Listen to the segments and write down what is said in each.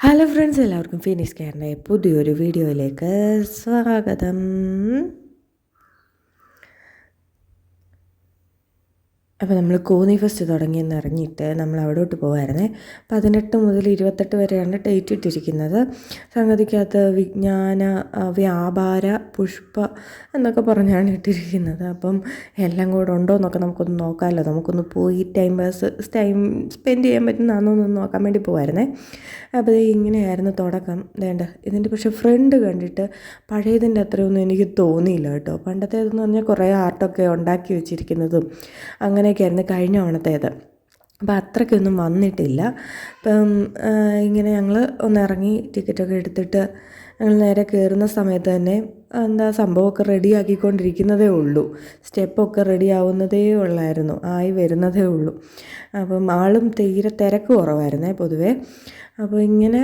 Hello friends എല്ലാവർക്കും Phoenix കെയറിന്റെ പുതിയൊരു വീഡിയോയിലേക്ക് സ്വാഗതം. അപ്പോൾ നമ്മൾ കോന്നി ഫെസ്റ്റ് തുടങ്ങിയെന്ന് അറിഞ്ഞിട്ട് നമ്മൾ അവിടോട്ട് പോകുമായിരുന്നേ പതിനെട്ട് മുതൽ ഇരുപത്തെട്ട് വരെയാണ് ഡേറ്റ് ഇട്ടിരിക്കുന്നത്. സംഗതിക്കകത്ത് വിജ്ഞാന വ്യാപാര പുഷ്പ എന്നൊക്കെ പറഞ്ഞാണ് ഇട്ടിരിക്കുന്നത്. അപ്പം എല്ലാം കൂടെ ഉണ്ടോ എന്നൊക്കെ നമുക്കൊന്ന് നോക്കാമല്ലോ നമുക്കൊന്ന് പോയി ടൈം പാസ് ടൈം സ്പെൻഡ് ചെയ്യാൻ പറ്റുന്നതാണോ എന്നൊന്ന് നോക്കാൻ വേണ്ടി പോകായിരുന്നേ അപ്പോൾ ഇങ്ങനെയായിരുന്നു തുടക്കം. വേണ്ട ഇതിന്റെ പക്ഷേ ഫ്രണ്ട് കണ്ടിട്ട് പഴയതിന്റെ അത്രയൊന്നും എനിക്ക് തോന്നിയില്ല കേട്ടോ. പണ്ടത്തേതെന്ന് പറഞ്ഞാൽ കുറേ ആർട്ടൊക്കെ ഉണ്ടാക്കി വെച്ചിരിക്കുന്നതും അങ്ങനെയൊക്കെയായിരുന്നു കഴിഞ്ഞ ഓണത്തേത് അപ്പോൾ അത്രയ്ക്കൊന്നും വന്നിട്ടില്ല. ഇപ്പം ഇങ്ങനെ ഞങ്ങൾ ഒന്ന് ഇറങ്ങി ടിക്കറ്റൊക്കെ എടുത്തിട്ട് ഞങ്ങൾ നേരെ കയറുന്ന സമയത്ത് തന്നെ എന്താ സംഭവമൊക്കെ റെഡി ആക്കിക്കൊണ്ടിരിക്കുന്നതേ ഉള്ളൂ. സ്റ്റെപ്പൊക്കെ റെഡി ആവുന്നതേ ഉള്ളായിരുന്നു. ആയി വരുന്നതേ ഉള്ളൂ. അപ്പം ആളും തീരെ തിരക്ക് കുറവായിരുന്നേ പൊതുവേ. അപ്പോൾ ഇങ്ങനെ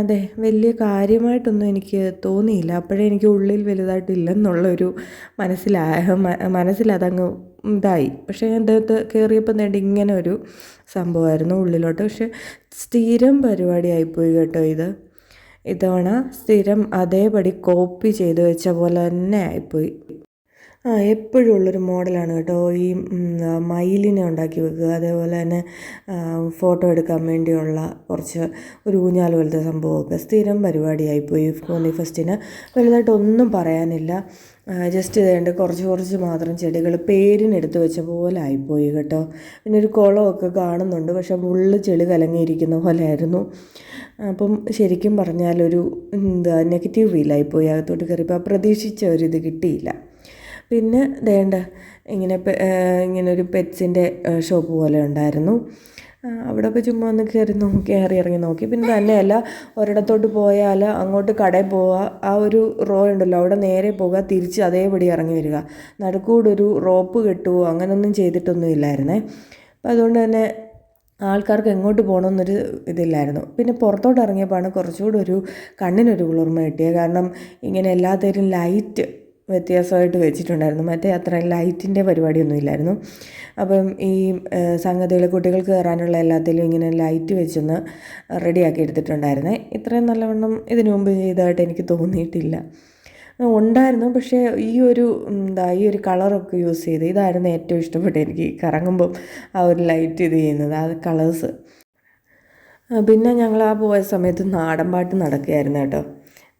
അതെ വലിയ കാര്യമായിട്ടൊന്നും എനിക്ക് തോന്നിയില്ല. അപ്പോഴേ എനിക്ക് ഉള്ളിൽ വലുതായിട്ടില്ലെന്നുള്ളൊരു മനസ്സിലായ മനസ്സിലതങ്ങ് ഇതായി. പക്ഷേ ഞാൻ ഇതിനകത്ത് കയറിയപ്പോൾ നേടി ഇങ്ങനെ ഒരു സംഭവമായിരുന്നു ഉള്ളിലോട്ട്. പക്ഷേ സ്ഥിരം പരിപാടിയായിപ്പോയി കേട്ടോ ഇത്. ഇത്തവണ സ്ഥിരം അതേപടി കോപ്പി ചെയ്ത് വെച്ച പോലെ തന്നെ ആയിപ്പോയി. എപ്പോഴും ഉള്ളൊരു മോഡലാണ് കേട്ടോ. ഈ മയിലിനെ ഉണ്ടാക്കി വെക്കുക അതേപോലെ തന്നെ ഫോട്ടോ എടുക്കാൻ വേണ്ടിയുള്ള കുറച്ച് ഒരു ഊഞ്ഞാൽ പോലത്തെ സംഭവമൊക്കെ. സ്ഥിരം പരിപാടിയായിപ്പോയി. കോന്നി ഫെസ്റ്റിന് വലുതായിട്ടൊന്നും പറയാനില്ല. ജസ്റ്റ് ഇതേണ്ട കുറച്ച് കുറച്ച് മാത്രം ചെടികൾ പേരിനെടുത്ത് വെച്ച പോലെ ആയിപ്പോയി കേട്ടോ. പിന്നെ ഒരു കുളമൊക്കെ കാണുന്നുണ്ട്. പക്ഷെ ഉള്ളിൽ ചെളി കലങ്ങിയിരിക്കുന്ന പോലെ ആയിരുന്നു അപ്പം ശരിക്കും പറഞ്ഞാലൊരു എന്താ നെഗറ്റീവ് ഫീലായിപ്പോയി അകത്തോട്ട് കയറിയപ്പോൾ പ്രതീക്ഷിച്ച ഒരു ഇത് കിട്ടിയില്ല. പിന്നെ വേണ്ട ഇങ്ങനെ ഇങ്ങനെ ഒരു പെറ്റ്സിന്റെ ഷോപ്പ് പോലെ ഉണ്ടായിരുന്നു. അവിടെ ഇപ്പോൾ ചുമ്മാ ഒന്ന് കയറി നോക്കി കയറി ഇറങ്ങി നോക്കി. പിന്നെ തന്നെയല്ല ഒരിടത്തോട്ട് പോയാൽ അങ്ങോട്ട് കടയിൽ പോവുക ആ ഒരു റോ ഉണ്ടല്ലോ അവിടെ നേരെ പോകുക തിരിച്ച് അതേപടി ഇറങ്ങി വരിക. നടുക്കൂടെ ഒരു റോപ്പ് കെട്ടുവോ അങ്ങനെയൊന്നും ചെയ്തിട്ടൊന്നും ഇല്ലായിരുന്നേ. അപ്പം അതുകൊണ്ട് തന്നെ ആൾക്കാർക്ക് എങ്ങോട്ട് പോകണമെന്നൊരു ഇതില്ലായിരുന്നു. പിന്നെ പുറത്തോട്ട് ഇറങ്ങിയപ്പോഴാണ് കുറച്ചുകൂടെ ഒരു കണ്ണിനൊരു കുളിർമ കിട്ടിയത്. കാരണം ഇങ്ങനെ എല്ലാത്തരും ലൈറ്റ് വ്യത്യാസമായിട്ട് വെച്ചിട്ടുണ്ടായിരുന്നു. മറ്റേ അത്ര ലൈറ്റിന്റെ പരിപാടിയൊന്നും ഇല്ലായിരുന്നു. അപ്പം ഈ സംഗതികൾ കുട്ടികൾക്ക് കയറാനുള്ള എല്ലാത്തിലും ഇങ്ങനെ ലൈറ്റ് വെച്ചൊന്ന് റെഡിയാക്കി എടുത്തിട്ടുണ്ടായിരുന്നേ. ഇത്രയും നല്ലവണ്ണം ഇതിനു മുമ്പ് ചെയ്തതായിട്ട് എനിക്ക് തോന്നിയിട്ടില്ല. ഉണ്ടായിരുന്നു. പക്ഷേ ഈ ഒരു എന്താ ഈ ഒരു കളറൊക്കെ യൂസ് ചെയ്ത് ഇതായിരുന്നു ഏറ്റവും ഇഷ്ടപ്പെട്ടത് എനിക്ക് കറങ്ങുമ്പം ആ ഒരു ലൈറ്റ് ഇത് ചെയ്യുന്നത് ആ കളേഴ്സ്. പിന്നെ ഞങ്ങൾ ആ പോയ സമയത്ത് നാടൻ പാട്ട് നടക്കുകയായിരുന്നു കേട്ടോ.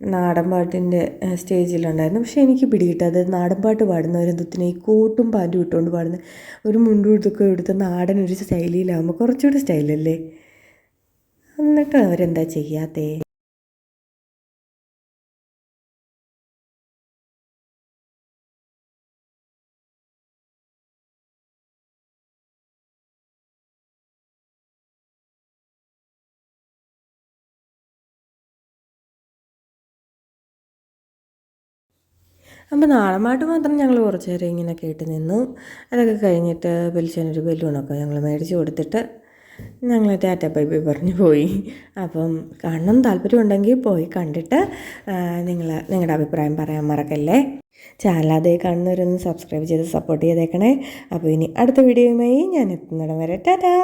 നാടൻ പാട്ടിന്റെ സ്റ്റേജിലുണ്ടായിരുന്നു. പക്ഷേ എനിക്ക് പിടികിട്ടത് നാടൻ പാട്ട് പാടുന്നവരെന്തത്തിന് ഈ കോട്ടും പാന്റും ഇട്ടുകൊണ്ട് പാടുന്ന ഒരു മുണ്ടും ഇതൊക്കെ എടുത്ത് നാടൻ ഒരു സ്റ്റൈലിലാകുമ്പോൾ കുറച്ചുകൂടി സ്റ്റൈലല്ലേ എന്നിട്ട് അവരെന്താ ചെയ്യാത്തേ? അപ്പോൾ നാളമായിട്ട് മാത്രം ഞങ്ങൾ കുറച്ച് നേരം ഇങ്ങനെ കേട്ട് നിന്നു. അതൊക്കെ കഴിഞ്ഞിട്ട് ബെൽച്ചനൊരു ബലൂണൊക്കെ ഞങ്ങൾ മേടിച്ച് കൊടുത്തിട്ട് ഞങ്ങൾ ടാറ്റ ബൈ ബൈ പറഞ്ഞു പോയി. അപ്പം കാണണം താല്പര്യമുണ്ടെങ്കിൽ പോയി കണ്ടിട്ട് നിങ്ങൾ നിങ്ങളുടെ അഭിപ്രായം പറയാൻ മറക്കല്ലേ? ചാനൽ അതേ കാണുന്നവരൊന്ന് സബ്സ്ക്രൈബ് ചെയ്ത് സപ്പോർട്ട് ചെയ്തേക്കണേ. അപ്പോൾ ഇനി അടുത്ത വീഡിയോയുമായി ഞാൻ എത്തുന്നിടം വരെ. ടാറ്റാ